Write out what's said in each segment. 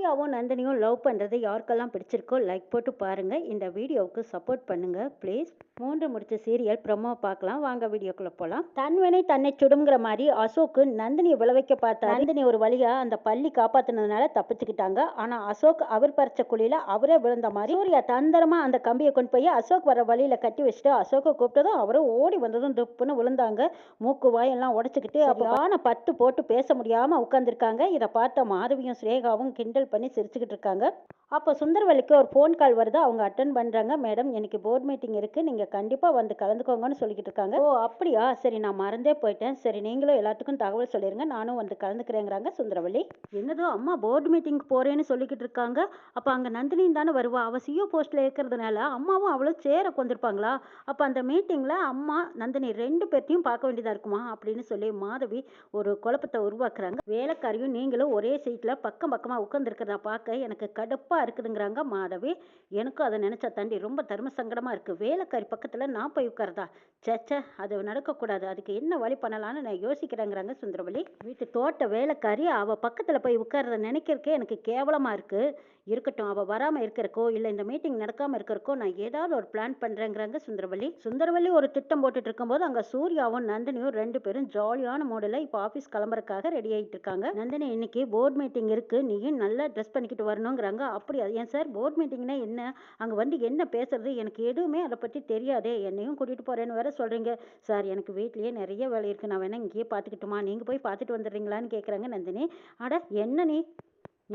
சூர்யாவும் நந்தினியும் லவ் பண்ணுறது யாருக்கெல்லாம் பிடிச்சிருக்கோ லைக் போட்டு பாருங்க. இந்த வீடியோவுக்கு சப்போர்ட் பண்ணுங்க. ப்ளீஸ் மூன்று முடிச்ச சீரியல் ப்ரொமோ பார்க்கலாம். வாங்க வீடியோக்குள்ள போகலாம் தன்வினை தன்னை சுடுங்கிற மாதிரி அசோக்கு நந்தினியை விளைவிக்க பார்த்தா நந்தினி ஒரு வழியா அந்த பள்ளி காப்பாத்தினதுனால தப்பிச்சுக்கிட்டாங்க. ஆனா அசோக் அவர் பறிச்ச குழியில அவரே விழுந்த மாதிரி சூர்யா தந்திரமா அந்த கம்பியை கொண்டு போய் அசோக் வர வழியில கட்டி வச்சுட்டு அசோக்கை கூப்பிட்டதும் அவரும் ஓடி வந்ததும் துப்புன்னு விழுந்தாங்க. மூக்கு வாயெல்லாம் உடச்சிக்கிட்டு அப்போ பட்டு போட்டு பேச முடியாம உட்காந்துருக்காங்க இதை பார்த்த மாதவியும் ஸ்ரேகாவும் கிண்டல் பண்ணி சிரிச்சுக்கிட்டு இருக்காங்க. அப்போ சுந்தரவல்லிக்கு ஒரு ஃபோன் கால் வருது. அவங்க அட்டன் பண்ணுறாங்க மேடம் எனக்கு போர்ட் மீட்டிங் இருக்குது நீங்கள் கண்டிப்பாக வந்து கலந்துக்கோங்கன்னு சொல்லிக்கிட்டு இருக்காங்க. ஓ அப்படியா? சரி நான் மறந்தே போயிட்டேன். சரி நீங்களும் எல்லாத்துக்கும் தகவல் சொல்லிடுங்க நானும் வந்து கலந்துக்கிறேங்கிறாங்க சுந்தரவல்லி. என்னதோ? அம்மா போர்டு மீட்டிங்க்கு போகிறேன்னு சொல்லிக்கிட்டு இருக்காங்க. அப்போ அங்கே நந்தினியும் தானே வருவா? அவள் சிஓ போஸ்ட்டில் இருக்கிறதுனால அம்மாவும் அவ்வளோ சேர கொண்டிருப்பாங்களா? அப்போ அந்த மீட்டிங்கில் அம்மா நந்தினி ரெண்டு பேர்த்தையும் பார்க்க வேண்டியதாக இருக்குமா? அப்படின்னு சொல்லி மாதவி ஒரு குழப்பத்தை உருவாக்குறாங்க. வேலைக்காரியும் நீங்களும் ஒரே சீட்டில் பக்கம் பக்கமாக உட்காந்துருக்கிறத பார்க்க எனக்கு கடுப்பாக இருக்குதுங்கிறாங்க மாதவி. எனக்கும் அதை நினச்சா தாண்டி ரொம்ப தர்ம சங்கடமாக இருக்குது வேலைக்காரி பக்கத்தில் நான் போய் உட்காரதா சேச்சே அது நடக்கக்கூடாது. அதுக்கு என்ன வழி பண்ணலான்னு நான் யோசிக்கிறேங்கிறாங்க சுந்தரவள்ளி. வீட்டு தோட்ட வேலைக்காரி அவள் பக்கத்தில் போய் உட்கார்றத நினைக்கிறக்கே எனக்கு கேவலமாக இருக்குது இருக்கட்டும். அவள் வராமல் இருக்கிறக்கோ இல்லை இந்த மீட்டிங் நடக்காமல் இருக்கிறக்கோ நான் ஏதாவது ஒரு பிளான் பண்ணுறேங்கிறாங்க சுந்தரவல்லி சுந்தரவல்லி ஒரு திட்டம் போட்டுட்டு இருக்கும்போது அங்கே சூர்யாவும் நந்தினியும் ரெண்டு பேரும் ஜாலியான மூடில் இப்போ ஆஃபீஸ் கிளம்புறக்காக ரெடி ஆகிட்டு இருக்காங்க. நந்தினி இன்னைக்கு போர்ட் மீட்டிங் இருக்குது நீயும் நல்லா ட்ரெஸ் பண்ணிக்கிட்டு வரணுங்கிறாங்க. அப்படி ஏன் சார்? போர்ட் மீட்டிங்னா என்ன? அங்கே வந்து என்ன பேசுறது? எனக்கு எதுவுமே அதை பற்றி தெரியாதே. என்னையும் கூட்டிகிட்டு போகிறேன்னு வேற சொல்கிறீங்க சார் எனக்கு வீட்லேயே நிறைய வேலை இருக்குது நான் வேணால் இங்கேயே பார்த்துக்கிட்டுமா? நீங்கள் போய் பார்த்துட்டு வந்துடுறீங்களான்னு கேட்குறாங்க நந்தினி. அட என்ன நீ?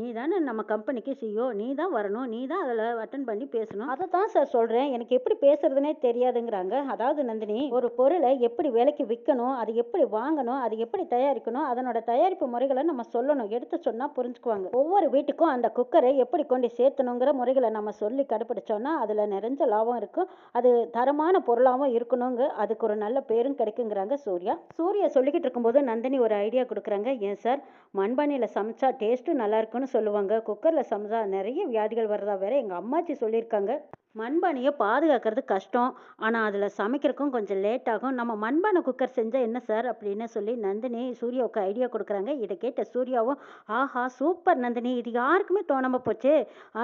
நீ தானே நம்ம கம்பெனிக்கு சிஓ நீ தான் வரணும் நீ தான் அதில் அட்டன் பண்ணி பேசணும். அதை தான் சார் சொல்கிறேன் எனக்கு எப்படி பேசுறதுனே தெரியாதுங்கிறாங்க. அதாவது நந்தினி ஒரு பொருளை எப்படி விலைக்கு விற்கணும் அது எப்படி வாங்கணும் அது எப்படி தயாரிக்கணும் அதனோட தயாரிப்பு முறைகளை நம்ம சொல்லணும். எடுத்து சொன்னால் புரிஞ்சுக்குவாங்க. ஒவ்வொரு வீட்டுக்கும் அந்த குக்கரை எப்படி கொண்டு சேர்த்தணுங்கிற முறைகளை நம்ம சொல்லி கடைப்பிடிச்சோன்னா அதில் நிறைஞ்ச லாபம் இருக்கும். அது தரமான பொருளாகவும் இருக்கணுங்க. அதுக்கு ஒரு நல்ல பேரும் கிடைக்குங்கிறாங்க சூர்யா. சூர்யா சொல்லிக்கிட்டு இருக்கும்போது நந்தினி ஒரு ஐடியா கொடுக்குறாங்க. ஏன் சார் மண்பானையில் சமைச்சா டேஸ்ட்டும் நல்லா சொல்லுவாங்க. குக்கரில் சமைச்சா நிறைய வியாதிகள் வர்றதா வேற எங்கள் அம்மாச்சி சொல்லியிருக்காங்க. மண்பானையை பாதுகாக்கிறது கஷ்டம். ஆனால் அதில் சமைக்கிறதுக்கும் கொஞ்சம் லேட் ஆகும். நம்ம மண்பானை குக்கர் செஞ்சால் என்ன சார் அப்படின்னு சொல்லி நந்தினி சூர்யாவுக்கு ஐடியா கொடுக்குறாங்க. இதை கேட்ட சூர்யாவும் ஆஹா சூப்பர் நந்தினி. இது யாருக்குமே தோணாமல் போச்சு.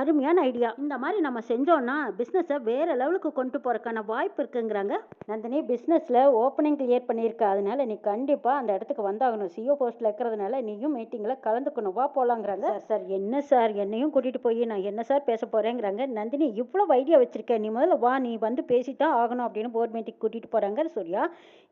அருமையான ஐடியா இந்த மாதிரி நம்ம செஞ்சோன்னா பிஸ்னஸை வேறு லெவலுக்கு கொண்டு போகிறக்கான வாய்ப்பு இருக்குங்கிறாங்க. நந்தினி பிஸ்னஸில் ஓப்பனிங் கிளியர் பண்ணியிருக்க. அதனால நீ கண்டிப்பாக அந்த இடத்துக்கு வந்தாகணும். சிஓ போஸ்ட்டில் இருக்கிறதுனால நீயும் மீட்டிங்கில் கலந்துக்கணும். வா போகலாங்கிறாங்க சார் சார் என்ன சார் என்னையும் கூட்டிகிட்டு போய் நான் என்ன சார் பேச போகிறேங்கிறாங்க நந்தினி இவ்வளோ ஐடியா வச்சிருக்க. நீ முதல்ல வா நீ வந்து பேசித்தான் ஆகணும் அப்படின்னு போர்ட் மீட்டிங் கூட்டிகிட்டு போகிறாங்க சூர்யா.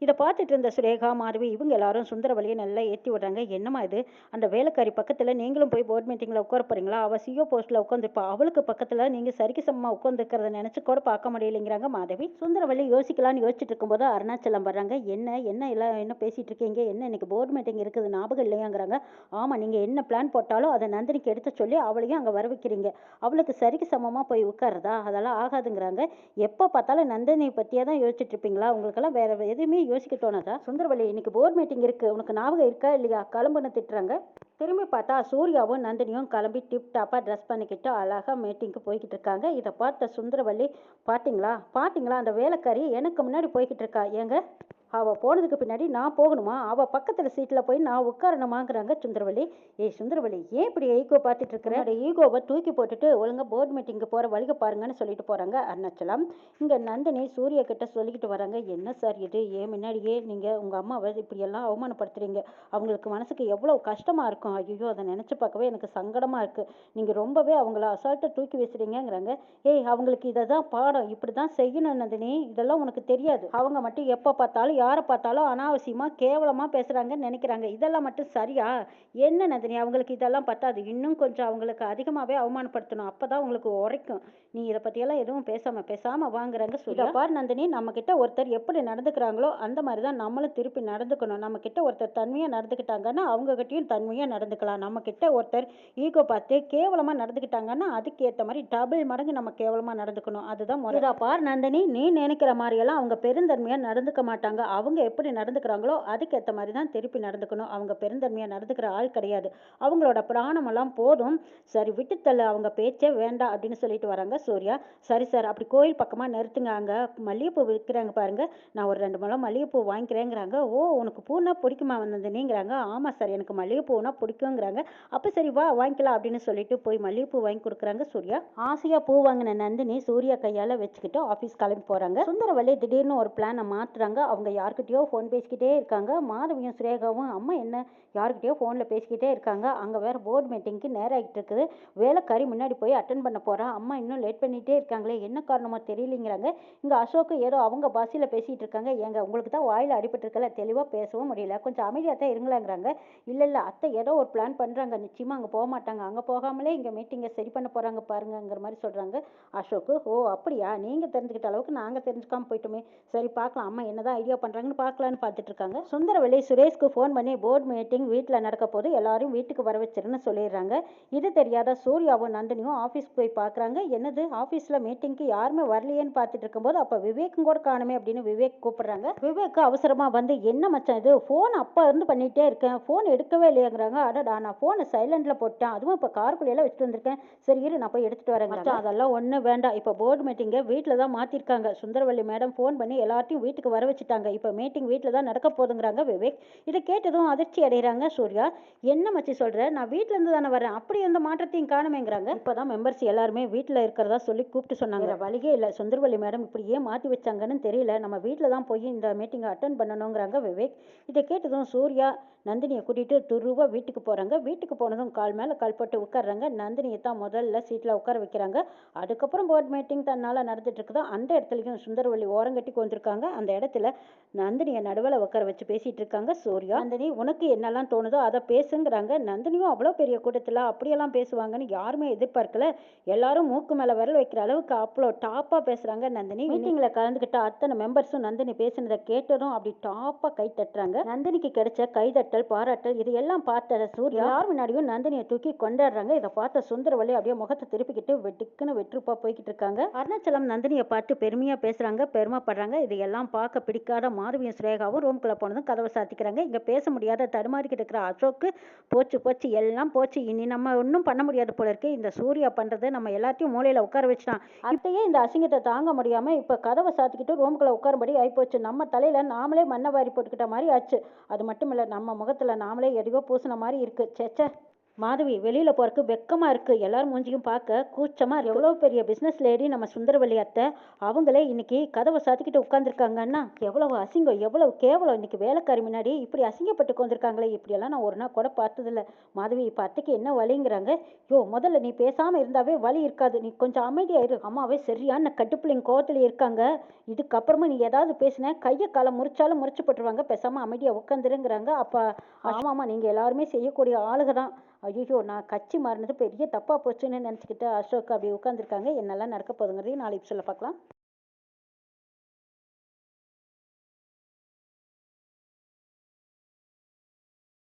இதை பார்த்துட்டு இருந்த சுரேகா மாதவி இவங்க எல்லாரும் சுந்தரவழியை நல்லா ஏற்றி விடுறாங்க. என்னம்மா இது? அந்த வேலைக்காரி பக்கத்தில் நீங்களும் போய் போர்ட் மீட்டிங்கில் உட்கார போகிறீங்களா அவள் சிஓ போஸ்ட்டில் உட்காந்துருப்பா அவளுக்கு பக்கத்தில் நீங்கள் சரிக்கு சமமாக உட்காந்துருக்கிறத நினச்சி கூட பார்க்க முடியலைங்கிறாங்க மாதவி. சுந்தரவள்ளி யோசிக்கலாம்னு யோசிச்சுட்டு இருக்கும்போது அருணாச்சலம் வர்றாங்க. என்ன என்ன எல்லாம் என்ன பேசிகிட்டு இருக்கீங்க? என்ன இன்னைக்கு போர்டு மீட்டிங் இருக்குது? ஞாபகம் இல்லையாங்கிறாங்க. ஆமாம் நீங்கள் என்ன பிளான் போட்டாலும் அதை நந்தினிக்கு எடுத்து சொல்லி அவளையும் அங்கே வர வைக்கிறீங்க. அவளுக்கு சரிக்கு சமமாக போய் உட்காருதா? அதெல்லாம் ஆகாதுங்கிறாங்க. எப்போ பார்த்தாலும் நந்தினியை பற்றியே தான் யோசிச்சுட்டு இருப்பீங்களா? உங்களுக்கெல்லாம் வேற எதுவுமே யோசிக்க தோணாதா சுந்தரவள்ளி இன்னைக்கு போர்ட் மீட்டிங் இருக்குது உனக்கு ஞாபகம் இருக்கா இல்லையா? கிளம்புன்னு திட்டுறாங்க. திரும்பி பார்த்தா சூர்யாவும் நந்தினியும் கிளம்பி டிப் டாப்பாக ட்ரெஸ் பண்ணிக்கிட்டு அழகாக மீட்டிங்க்கு போய்கிட்டு இருக்காங்க. இதை பார்த்த சுந்தரவள்ளி பார்த்தீங்களா பார்த்தீங்களா அந்த வேலைக்காரி எனக்கு முன்னாடி போய்கிட்டு இருக்கா? ஏங்க? அவள் போனதுக்கு பின்னாடி நான் போகணுமா? அவள் பக்கத்தில் சீட்டில் போய் நான் உட்காரணுமாங்கிறாங்க சுந்தரவள்ளி. ஏய் சுந்தரவள்ளி ஏன் இப்படி ஈகோ பார்த்துட்டு இருக்கிறேன் ஈகோவை தூக்கி போட்டுட்டு ஒழுங்காக போர்டு மீட்டிங்கு போகிற வழிக பாருங்கன்னு சொல்லிட்டு போகிறாங்க அருணாச்சலம். இங்கே நந்தினி சூரிய கிட்ட சொல்லிக்கிட்டு வராங்க என்ன சார் இது? ஏன் முன்னாடியே நீங்கள் உங்கள் அம்மாவை இப்படியெல்லாம் அவமானப்படுத்துறீங்க? அவங்களுக்கு மனசுக்கு எவ்வளோ கஷ்டமாக இருக்கும்? ஐயோ அதை நினச்சி பார்க்கவே எனக்கு சங்கடமாக இருக்குது நீங்கள் ரொம்பவே அவங்கள அசால்ட்டாக தூக்கி வீசுறீங்கங்கிறாங்க. ஏய் அவங்களுக்கு இதை தான் பாடம். இப்படி தான் செய்யணும் நந்தினி. இதெல்லாம் உனக்கு தெரியாது. அவங்க மட்டும் எப்போ பார்த்தாலும் யாரை பார்த்தாலும் அனாவசியமாக கேவலமாக பேசுகிறாங்கன்னு நினைக்கிறாங்க. இதெல்லாம் மட்டும் சரியா? என்ன நந்தினி அவங்களுக்கு இதெல்லாம் பத்தாது. இன்னும் கொஞ்சம் அவங்களுக்கு அதிகமாகவே அவமானப்படுத்தணும். அப்போ தான் உங்களுக்கு உரைக்கும். நீ இதை பற்றியெல்லாம் எதுவும் பேசாமல் பேசாமல் வாங்குறாங்க சொல்லி. பார் நந்தினி நம்ம கிட்ட ஒருத்தர் எப்படி நடந்துக்கிறாங்களோ அந்த மாதிரி தான் நம்மளும் திருப்பி நடந்துக்கணும். நம்ம கிட்ட ஒருத்தர் தன்மையாக நடந்துக்கிட்டாங்கன்னா அவங்க கிட்டயும் தன்மையாக நடந்துக்கலாம். நம்ம கிட்ட ஒருத்தர் ஈகோ பார்த்து கேவலமாக நடந்துக்கிட்டாங்கன்னா அதுக்கு ஏற்ற மாதிரி டபுள் மடங்கு நம்ம கேவலமாக நடந்துக்கணும். அதுதான் முறைதா பார் நந்தினி நீ நினைக்கிற மாதிரியெல்லாம் அவங்க பெருந்தன்மையாக நடந்துக்க மாட்டாங்க. அவங்க எப்படி நடந்துக்கிறாங்களோ அதுக்கேற்ற மாதிரி தான் திருப்பி நடந்துக்கணும். அவங்க பெருந்தன்மையாக நடந்துக்கிற ஆள் கிடையாது. அவங்களோட பிராணமெல்லாம் போதும். சரி விட்டுத்தள்ள அவங்க பேச்சே வேண்டாம் அப்படின்னு சொல்லிட்டு வராங்க சூர்யா. சரி சார் அப்படி கோயில் பக்கமாக நிறுத்துங்க. அங்கே மல்லிகைப்பூ விற்கிறாங்க பாருங்க. நான் ஒரு ரெண்டு முழம் மல்லிகைப்பூ வாங்கிக்கிறேங்கிறாங்க. ஓ உனக்கு பூனா பிடிக்குமா வந்ததுனேங்கிறாங்க ஆமாம் சார் எனக்கு மல்லிகைப்பூனா பிடிக்குங்கிறாங்க. அப்போ சரி வா வாங்கிக்கலாம் அப்படின்னு சொல்லிட்டு போய் மல்லிகைப்பூ வாங்கி கொடுக்குறாங்க சூர்யா. ஆசையாக பூ வாங்கின நந்தினி சூர்யா கையால் வச்சுக்கிட்டு ஆஃபீஸ் கிளம்பி போகிறாங்க சுந்தரவல்லி திடீர்னு ஒரு பிளானை மாற்றுறாங்க அவங்க யார்கிட்டயோ ஃபோன் பேசிக்கிட்டே இருக்காங்க. மாதவியும் சுரேகாவும் அம்மா என்ன யார்கிட்டயோ ஃபோனில் பேசிக்கிட்டே இருக்காங்க. அங்கே வேறு போர்டு மீட்டிங்க்கு நேரம் ஆகிட்டு இருக்குது. வேலைக்காரி முன்னாடி போய் அட்டன் பண்ண போகிறா அம்மா இன்னும் லேட் பண்ணிகிட்டே இருக்காங்களே என்ன காரணமாக தெரியலிங்கிறாங்க. இங்கே அசோக்கு ஏதோ அவங்க பாஷையில் பேசிகிட்டு இருக்காங்க. ஏங்க உங்களுக்கு தான் வாயில் அடிபட்டுருக்கல தெளிவாக பேசவும் முடியல. கொஞ்சம் அமைதியாக தான் இருங்களாங்கிறாங்க. இல்லை இல்லை அத்தை ஏதோ ஒரு பிளான் பண்ணுறாங்க நிச்சயமாக அங்கே போக மாட்டாங்க. அங்கே போகாமலே இங்கே மீட்டிங்கை சரி பண்ண போகிறாங்க பாருங்கங்கிற மாதிரி சொல்கிறாங்க அசோக்கு ஓ அப்படியா? நீங்கள் தெரிஞ்சுக்கிட்ட அளவுக்கு நாங்கள் தெரிஞ்சுக்காமல் போயிட்டோமே. சரி பார்க்கலாம். அம்மா என்னதான் ஐடியா பண்ணுறாங்கன்னு பார்க்கலான்னு பார்த்துட்ருக்காங்க. சுந்தரவெளி சுரேஷ்க்கு ஃபோன் பண்ணி போர்டு மீட்டிங் வீட்டில் நடக்க போது எல்லாரும் வீட்டுக்கு வர வச்சிருன்னு சொல்லிடுறாங்க. இது தெரியாத சூர்யாவும் நந்தினியும் ஆஃபீஸ் போய் பார்க்குறாங்க. என்னது ஆஃபீஸில் மீட்டிங்க்கு யாருமே வரலையேன்னு பார்த்துட்டு இருக்கும்போது அப்போ விவேக்கும் கூட காணுமே அப்படின்னு விவேக் கூப்பிடுறாங்க. விவேக் அவசரமாக வந்து என்ன மச்சான் இது? ஃபோன் அப்போ இருந்து பண்ணிகிட்டே இருக்கேன். ஃபோன் எடுக்கவே இல்லையாங்கிறாங்க. அடடா நான் ஃபோனை சைலண்டில் போட்டேன். அதுவும் இப்போ காருக்குள்ளேயெல்லாம் வச்சுட்டு வந்திருக்கேன். சரி இரு நான் போய் எடுத்துகிட்டு வரேன் மச்சான் அதெல்லாம் ஒன்றும் வேண்டாம். இப்போ போர்டு மீட்டிங்கை வீட்டில் தான் மாற்றிருக்காங்க சுந்தரவல்லி மேடம் ஃபோன் பண்ணி எல்லாத்தையும் வீட்டுக்கு வர வச்சுட்டாங்க. இப்போ மீட்டிங் வீட்டில் தான் நடக்க போதுங்கிறாங்க விவேக். இதை கேட்டதும் அதிர்ச்சி அடைகிறாங்க சூர்யா. என்ன மச்சி சொல்கிற நான் வீட்டிலேருந்து தானே வரேன். அப்படி எந்த மாற்றத்தையும் காணுமேங்கிறாங்க. இப்போ தான் மெம்பர்ஸ் எல்லாருமே வீட்டில் இருக்கிறதா சொல்லி கூப்பிட்டு சொன்னாங்க. வழியே இல்லை. சுந்தரவல்லி மேடம் இப்படி ஏன் மாற்றி வச்சாங்கன்னு தெரியல. நம்ம வீட்டில் தான் போய் இந்த மீட்டிங்கை அட்டன் பண்ணணுங்கிறாங்க விவேக். இதை கேட்டதும் சூர்யா நந்தினியை கூட்டிகிட்டு துருவா வீட்டுக்கு போகிறாங்க வீட்டுக்கு போனதும் கால் மேலே கால் போட்டு உட்காடுறாங்க நந்தினியை தான் முதல்ல சீட்டில் உட்கார வைக்கிறாங்க. அதுக்கப்புறம் போர்ட் மீட்டிங் தன்னால் நடந்துட்டு இருக்குதோ. அந்த இடத்துலையும் சுந்தரவள்ளி ஓரங்கட்டி வந்திருக்காங்க. அந்த இடத்துல நந்தினியை நடுவில் உட்கார வச்சு பேசிகிட்டு இருக்காங்க சூர்யா. நந்தினி உனக்கு என்னெல்லாம் தோணுதோ அதை பேசுங்கிறாங்க. நந்தினியும் அவ்வளோ பெரிய கூட்டத்தில் அப்படியெல்லாம் பேசுவாங்கன்னு யாருமே எதிர்பார்க்கல. எல்லாரும் மூக்கு மேலே விரல் வைக்கிற அளவுக்கு அவ்வளோ டாப்பாக பேசுகிறாங்க நந்தினி. மீட்டிங்கில் கலந்துக்கிட்ட அத்தனை மெம்பர்ஸும் நந்தினி பேசினதை கேட்டதும் அப்படி டாப்பாக கை தட்டுறாங்க. நந்தினிக்கு கிடைச்ச கைதட்டல் பாராட்டல் இது எல்லாம் பார்த்த சூர்யா யார் முன்னாடியும் நந்தினியை தூக்கி கொண்டாடுறாங்க. இதை பார்த்த சுந்தரவல்லி அப்படியே முகத்தை திருப்பிக்கிட்டு வெட்டுக்குன்னு வெற்றுப்பா போய்கிட்டு இருக்காங்க. அருணாச்சலம் நந்தினியை பார்த்து பெருமையாக பேசுகிறாங்க பெருமைப்படுறாங்க. இது எல்லாம் பார்க்க பிடிக்காத மாதவியும் ஸ்ரேகாவும் ரூம்குள்ளே போனதும் கதவை சாத்திக்கிறாங்க. இங்கே பேச முடியாத தடுமாறிக்கிட்டு இருக்கிற அசோக்கு போச்சு போச்சு எல்லாம் போச்சு. இனி நம்ம ஒன்றும் பண்ண முடியாது போல இருக்கு. இந்த சூர்யா பண்ணுறது நம்ம எல்லாத்தையும் மூலையில் உட்கார வச்சுட்டான். அப்படியே இந்த அசிங்கத்தை தாங்க முடியாமல் இப்போ கதவை சாத்திக்கிட்டு ரூம்குள்ளே உட்காரும்படி ஆகிப்போச்சு நம்ம தலையில் நாமளே மண்ணை வாரி போட்டுக்கிட்ட மாதிரி ஆச்சு. அது மட்டும் இல்லை நம்ம முகத்தில் நாமளே எதையோ பூசின மாதிரி இருக்குது சேச்சே மாதவி வெளியில் போகிறக்கு வெக்கமாக இருக்குது எல்லாரும் மூஞ்சியும் பார்க்க கூச்சமாக இருக்கு. எவ்வளோ பெரிய பிஸ்னஸ் லேடி நம்ம சுந்தரவல்லி அத்தை. அவங்களே இன்னைக்கு கதவை சாத்திக்கிட்டு உட்காந்துருக்காங்கன்னா எவ்வளவு அசிங்கம் எவ்வளவு கேவலம். இன்னைக்கு வேலைக்காரி முன்னாடி இப்படி அசிங்கப்பட்டு உட்காந்துருக்காங்களே இப்படியெல்லாம் நான் ஒரு நாள் கூட பார்த்ததில்ல. மாதவி இப்போ அத்தைக்கு என்ன வலிங்கிறாங்க? யோ முதல்ல நீ பேசாமல் இருந்தாவே வலி இருக்காது. நீ கொஞ்சம் அமைதியாக இரு. அம்மாவே சரியான கட்டுப்பிள்ளைங்க கோவத்தில் இருக்காங்க. இதுக்கப்புறமா நீ ஏதாவது பேசின கையை காலை முறிச்சாலும் முறிச்சு போட்டுருவாங்க. பேசாமல் அமைதியாக உட்காந்துருங்கிறாங்க. அப்போ ஆமாம்மா நீங்கள் எல்லாருமே செய்யக்கூடிய ஆளுக தான் ஐயோ நான் கட்சி மாறினது பெரிய தப்பாக போச்சுன்னு நினச்சிக்கிட்டு அசோக் அப்படி உட்காந்துருக்காங்க என்னெல்லாம் நடக்க போகுதுங்கிறதையும் நாளைக்கு சொல்ல பார்க்கலாம்.